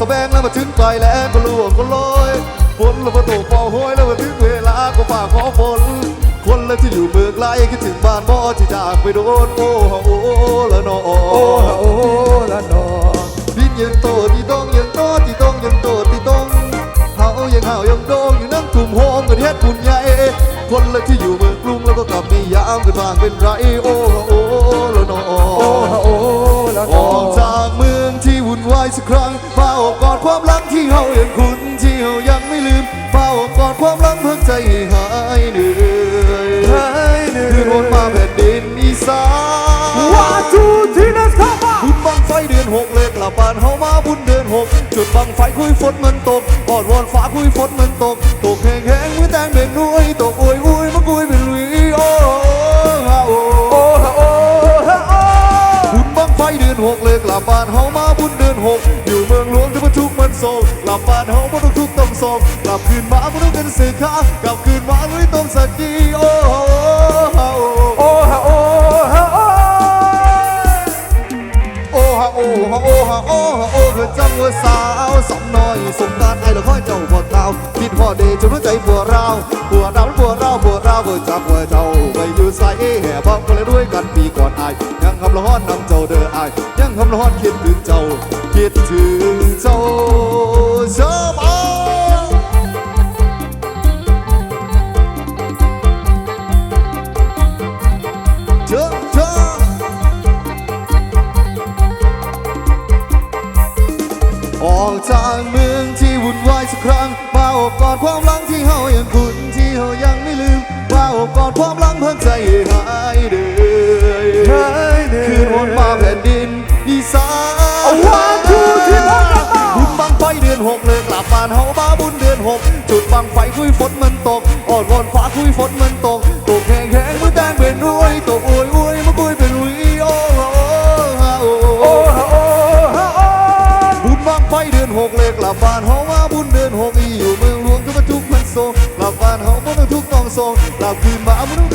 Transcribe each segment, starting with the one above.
สะแบงแล้วมาถึงไกลแล้วก็ลวงก็ลอยฝนแล้วมาตกปอห้อยแล้วมาถึงเวลาก็ฝากขอฝนคนแล้วที่อยู่เมืองไกลคิดถึงบ้านบ่อที่จากไปโดนโอ้โอ้ละนอโอ้โอ้ มกันเฮ็ดบุญใหญ่คนละที่อยู่เมืองกรุงแล้วก็กลับมียามกันบ้างเป็นไรโอ้ฮะโอ้ละนอโอ้ฮะโอ้ละนอออกจากเมืองที่วุ่นวายสักครั้งมาโอบกอดความรักที่เฮายังคุ้นที่เฮายังไม่ลืมมาโอบกอดความรักเพื่อใจให้หายเหนื่อยเฮ้ยเหนื่คืนอวนมาแผ่นดินอีสานว่าจูที่นั่นเข้ามาบุญบังไฟเดือนหกเลยกลับบ้านเฮามาบุญเดือนหกจุดบังไฟคุยฝนมันตกกอดวอนฟ้าคุยฝนมันตกตก ลับบ้านเฮาบ่ต้องทุกข์ต้องโศกกลับคืนมาบ่ต้องเป็นสื่อค้ากลับคืนมาลุยต้มสักกีโอ้โหโอ้ฮะโอ้ฮะโอ้ฮะโอ้ฮะโอ้ฮะโอ้ฮะโอ้เธอจังว่าสาวสำน้อยสงการไอ้ละค่อยเจ้าพอดาวคิดพอเดจนหัวใจปวดร้าวปวดร้าวปวดร้าวปวดร้าวเบิดจากว่าเจ้าไปอยู่ใส่แห่บอกกันเลยด้วยกันปีก่อนไอายยังคำละฮอนนำเจ้าเด้ออายยังคำละฮอนคิดถึงเจ้าคิดถึงเจ้าานเฮาบ้าบุญเดือนหกจุดบังไฟคุยฝนมันตกอ่อนวอนฟ้าคุยฝนมันตกตกแห้งแห้งมือแดงเป็นรวยตกอวยอวยมาคุยเป็นวีโอ้โหโอ้โหโอ้ฮะโอ้ฮะโอ้บุญบังไฟเดือนหกเลยกลับบ้านเฮามาบุญเดือนหกอีอยู่เมืองหลวงก็มาทุกข์มันโศกกลับบ้านเฮาบ่ต้องทุกข์ต้องโศกกลับคืนมาบ่ต้อง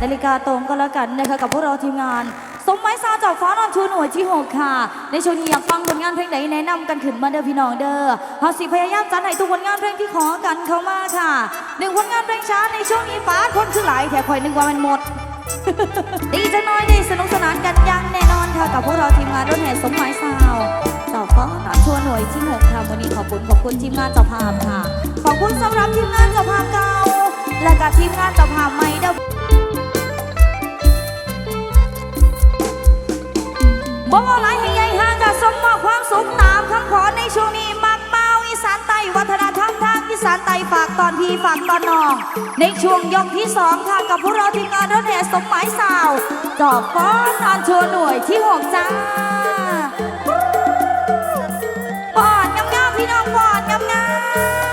8นาฬิกาตรงก็แล้วกันนะคะกับพวกเราทีมงาน สมไม้ซาจากฟ้านอนชูหน่วยที่ 6 ค่ะ ในช่วงนี้อยากฟังผลงานเพลงไหนแนะนำกันขึ้นมาเด้อพี่น้องเด้อเฮาสิพยายามจัดให้ทุกผลงานเพลงที่ขอกันเข้ามาค่ะหนึ่งผลงานเพลงช้าในช่วงนี้ฟ้าคนคือหลายแถวคอยนึกว่ามันหมด ดีจังน้อยดีสนุกสนานกันยังแน่นอนค่ะกับพวกเราทีมงานรถแห่สมไม้ซาวต่อฟ้อนอนชูหน่วยที่ 6 ค่ะวันนี้ขอบคุณขอบคุณทีมงานเจ้าภาพค่ะ ขอบคุณสำหรับทีมงานเจ้าภาพเก่าและกับทีมงานเจ้าภาพใหม่เด้อ บ่หลายแห่งใหญ่ห่างจากสมมอบความสุขตามคำขอในช่วงนี้มักเมาอีสานใต้วัฒนธรรมทางอีสานใต้ฝากตอนพี่ฝากตอนน้อง ในช่วงยกที่สองค่ะกับพวกเราทีมงานรถแห่สมหมายสาวจอบฟ้อนนอนชัวหน่วยที่หกจ้าปอดงามๆพี่น้องปอดงามๆ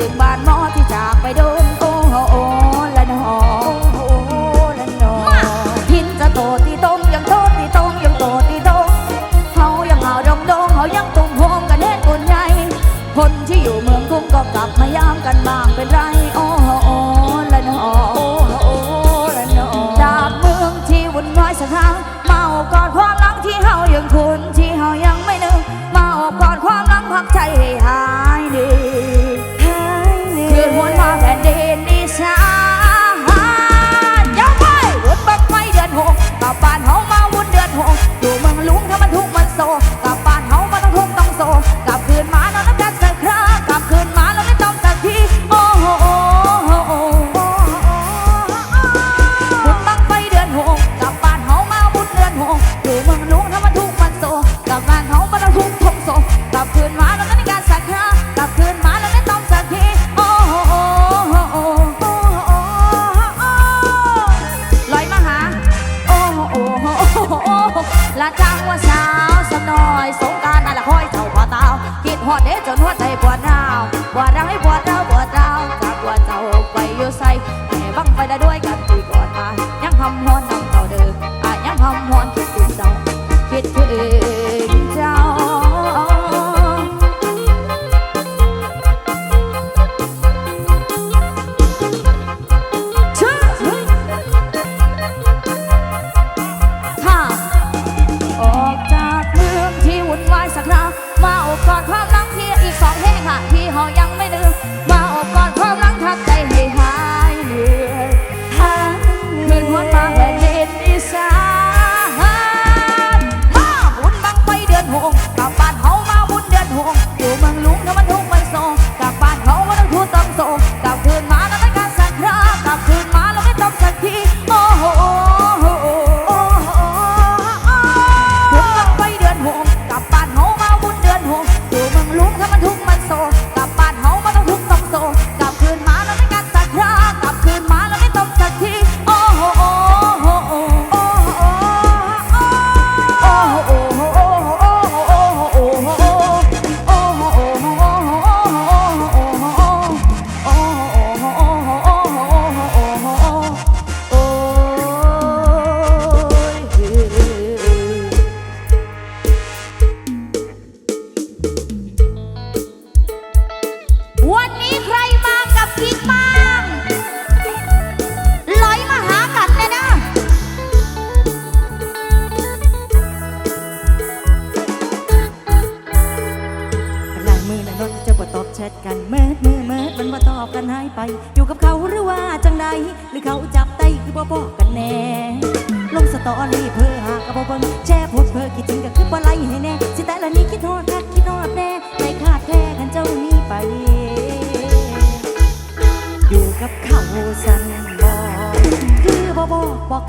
ไกลคิดถึงบ้านมอ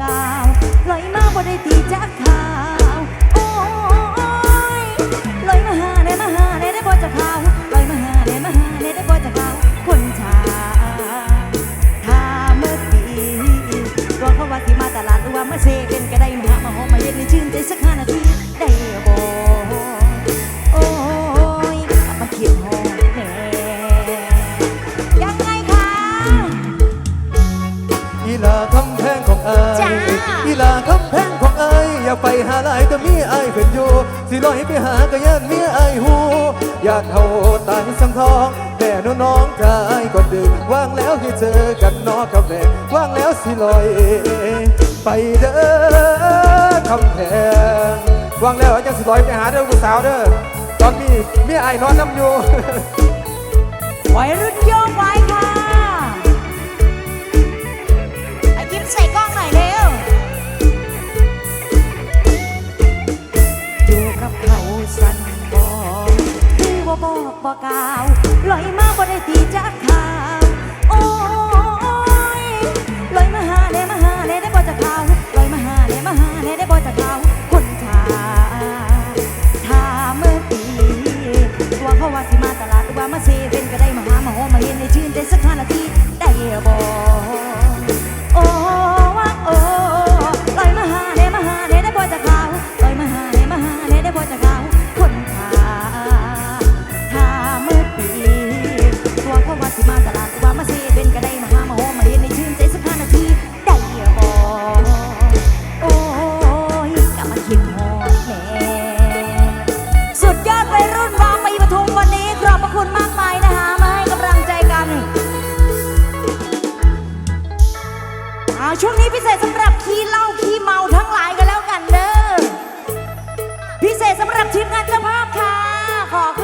กาวลอยมาบ่ได้ตีจักา ลอยไปหากระยานเมียไอหูอยากเอาตายสังทองแต่น้องกายก็ดึงว่างแล้วที่เจอกันนอกคำแพงว่างแล้วสิลอย ไปเด้อคำแพงว่างแล้วยังสิลอยไปหาเด้อผู้สาวเด้อตอนนี้เมียไอนอนน้ำอยู่ไวรุ่นโยกีมงานเจ้าภาพค่ะขอ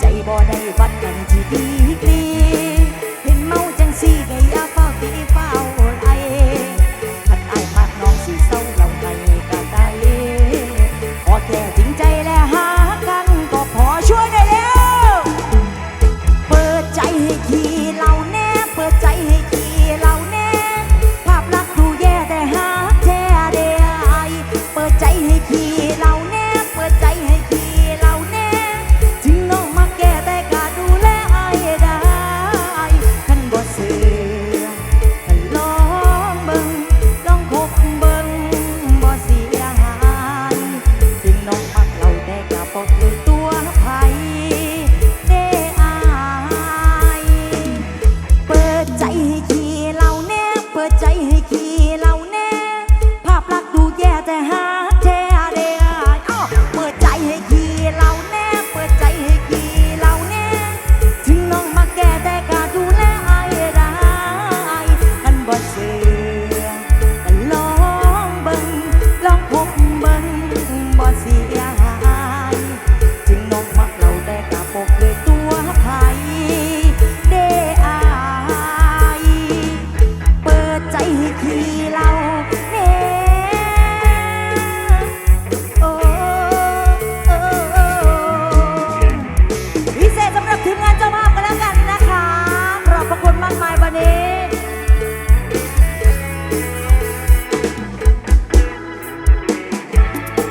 ใจบ่ได้วัดกันที่ดี